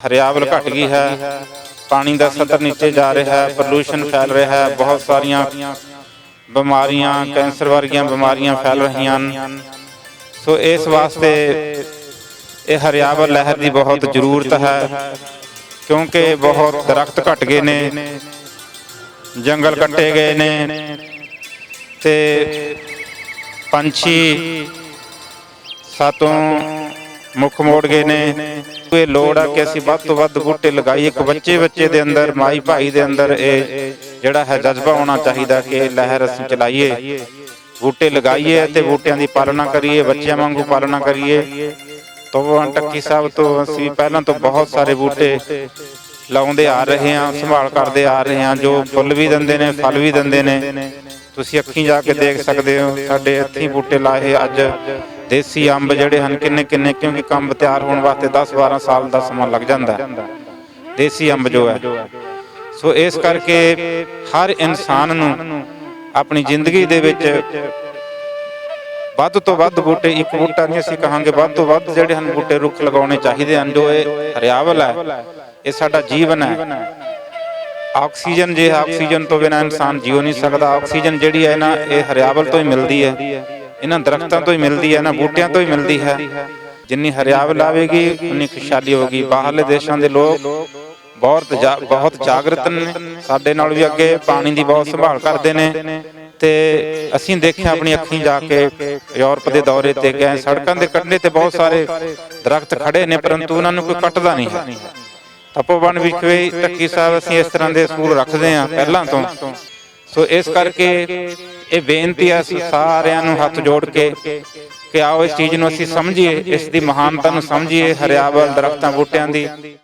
ਹਰਿਆਵਲ ਘਟ ਗਈ ਹੈ। ਪਾਣੀ ਦਾ ਸਤਰ ਨੀਚੇ ਜਾ ਰਿਹਾ ਹੈ ਪ੍ਰਦੂਸ਼ਣ ਫੈਲ ਰਿਹਾ ਹੈ ਬਹੁਤ ਸਾਰੀਆਂ ਬਿਮਾਰੀਆਂ ਕੈਂਸਰ ਵਰਗੀਆਂ ਬਿਮਾਰੀਆਂ ਫੈਲ ਰਹੀਆਂ ਹਨ। ਸੋ ਇਸ ਵਾਸਤੇ ਇਹ ਹਰਿਆਵਲ ਲਹਿਰ ਦੀ ਬਹੁਤ ਜ਼ਰੂਰਤ ਹੈ ਕਿਉਂਕਿ ਬਹੁਤ ਦਰਖਤ ਘਟ ਗਏ ਨੇ ਜੰਗਲ ਕੱਟੇ ਗਏ ਨੇ ਤੇ ਪੰਛੀ ਸਾਤੋਂ ਮੁੱਖ ਮੋੜ ਗਏ ਨੇ। ਇਹ ਲੋੜ ਆ ਕਿ ਅਸੀਂ ਵੱਧ ਤੋਂ ਵੱਧ ਬੂਟੇ ਲਗਾਈਏ। ਇੱਕ ਬੱਚੇ ਬੱਚੇ ਦੇ ਅੰਦਰ, ਮਾਈ ਭਾਈ ਦੇ ਅੰਦਰ ਇਹ ਜਿਹੜਾ ਹੈ ਜਜ਼ਬਾ ਹੋਣਾ ਚਾਹੀਦਾ ਕਿ ਲਹਿਰ ਅਸੀਂ ਚਲਾਈਏ। ਬੂਟੇ ਲਗਾਈਏ ਤੇ ਬੂਟਿਆਂ ਦੀ ਪਾਲਣਾ ਕਰੀਏ, ਬੱਚਿਆਂ ਵਾਂਗੂ ਪਾਲਣਾ ਕਰੀਏ। ਤੋਂ ਟੱਕੀ ਸਾਹਿਬ ਤੋਂ ਅਸੀਂ ਪਹਿਲਾਂ ਤੋਂ ਬਹੁਤ ਸਾਰੇ ਬੂਟੇ ਲਾਉਂਦੇ ਆ ਰਹੇ ਹਾਂ, ਸੰਭਾਲ ਕਰਦੇ ਆ ਰਹੇ ਹਾਂ। ਜੋ ਫੁੱਲ ਵੀ ਦਿੰਦੇ ਨੇ, ਫਲ ਵੀ ਦਿੰਦੇ ਨੇ। ਤੁਸੀਂ ਅੱਖੀਂ ਜਾ ਕੇ ਦੇਖ ਸਕਦੇ ਹੋ, ਸਾਡੇ ਇੱਥੇ ਬੂਟੇ ਲਾਏ ਅੱਜ। ਦੇਸੀ ਅੰਬ ਜਿਹੜੇ ਹਨ, ਕਿੰਨੇ ਕਿੰਨੇ? ਕਿਉਂਕਿ ਕੰਬ ਤਿਆਰ ਹੋਣ ਵਾਸਤੇ 10 12 ਸਾਲ ਦਾ ਸਮਾਂ ਲੱਗ ਜਾਂਦਾ ਹੈ। ਦੇਸੀ ਅੰਬ ਜੋ ਹੈ। ਸੋ ਇਸ ਕਰਕੇ ਹਰ ਇਨਸਾਨ ਨੂੰ ਆਪਣੀ ਜ਼ਿੰਦਗੀ ਦੇ ਵਿੱਚ ਵੱਧ ਤੋਂ ਵੱਧ ਬੂਟੇ, ਇੱਕ ਬੂਟਾ ਨਹੀਂ ਅਸੀਂ ਕਹਾਂਗੇ, ਵੱਧ ਤੋਂ ਵੱਧ ਜਿਹੜੇ ਹਨ ਬੂਟੇ ਰੁੱਖ ਲਗਾਉਣੇ ਚਾਹੀਦੇ ਹਨ, ਜੋ ਇਹ ਹਰਿਆਵਲ ਹੈ, ਇਹ ਸਾਡਾ ਜੀਵਨ ਹੈ। ਆਕਸੀਜਨ, ਜੇ ਆਕਸੀਜਨ ਤੋਂ ਬਿਨਾਂ ਇਨਸਾਨ ਜੀਉ ਨਹੀਂ ਸਕਦਾ, ਆਕਸੀਜਨ ਜਿਹੜੀ ਹੈ ਨਾ, ਇਹ ਹਰਿਆਵਲ ਤੋਂ ਹੀ ਮਿਲਦੀ ਹੈ। ਇਹਨਾਂ ਦਰਖਤਾਂ ਤੋਂ ਹੀ ਮਿਲਦੀ ਹੈ ਨਾ ਬੂਟਿਆਂ ਤੋਂ ਹੀ ਮਿਲਦੀ ਹੈ। ਜਿੰਨੀ ਹਰਿਆਵਲ ਆਵੇਗੀ ਉਨੀ ਖੁਸ਼ਹਾਲੀ ਹੋਗੀ ਬਾਹਰਲੇ ਦੇਸ਼ਾਂ ਦੇ ਲੋਕ ਬਹੁਤ ਬਹੁਤ ਜਾਗਰਤ ਨੇ। ਸਾਡੇ ਨਾਲ ਵੀ ਅੱਗੇ ਪਾਣੀ ਦੀ ਬਹੁਤ ਸੰਭਾਲ ਕਰਦੇ ਨੇ। ਤੇ ਅਸੀਂ ਦੇਖਿਆ ਆਪਣੀ ਅੱਖੀਂ ਜਾ ਕੇ ਯੂਰਪ ਦੇ ਦੌਰੇ ਤੇ ਗਏ। ਸੜਕਾਂ ਦੇ ਕੰਢੇ ਤੇ ਬਹੁਤ ਸਾਰੇ ਦਰਖਤ ਖੜੇ ਨੇ, ਪਰੰਤੂ ਉਹਨਾਂ ਨੂੰ ਕੋਈ ਕੱਟਦਾ ਨਹੀਂ ਹੈ। ਤਪੋਵਨ ਵਿਖੇ ਟੱਕੀ ਸਾਹਿਬ, ਅਸੀਂ ਇਸ ਤਰ੍ਹਾਂ ਦੇ ਅਸੂਲ ਰੱਖਦੇ ਹਾਂ, ਪਹਿਲਾਂ ਤੋਂ। ਸੋ ਇਸ ਕਰਕੇ ਇਹ ਬੇਨਤੀ ਹੈ ਸਾਰਿਆਂ ਨੂੰ ਹੱਥ ਜੋੜ ਕੇ ਕਿ ਆਓ ਇਸ ਚੀਜ਼ ਨੂੰ ਅਸੀਂ ਸਮਝੀਏ ਇਸ ਦੀ ਮਹਾਨਤਾ ਨੂੰ ਸਮਝੀਏ ਹਰਿਆਵਲ ਦਰਖਤਾਂ ਬੂਟਿਆਂ ਦੀ।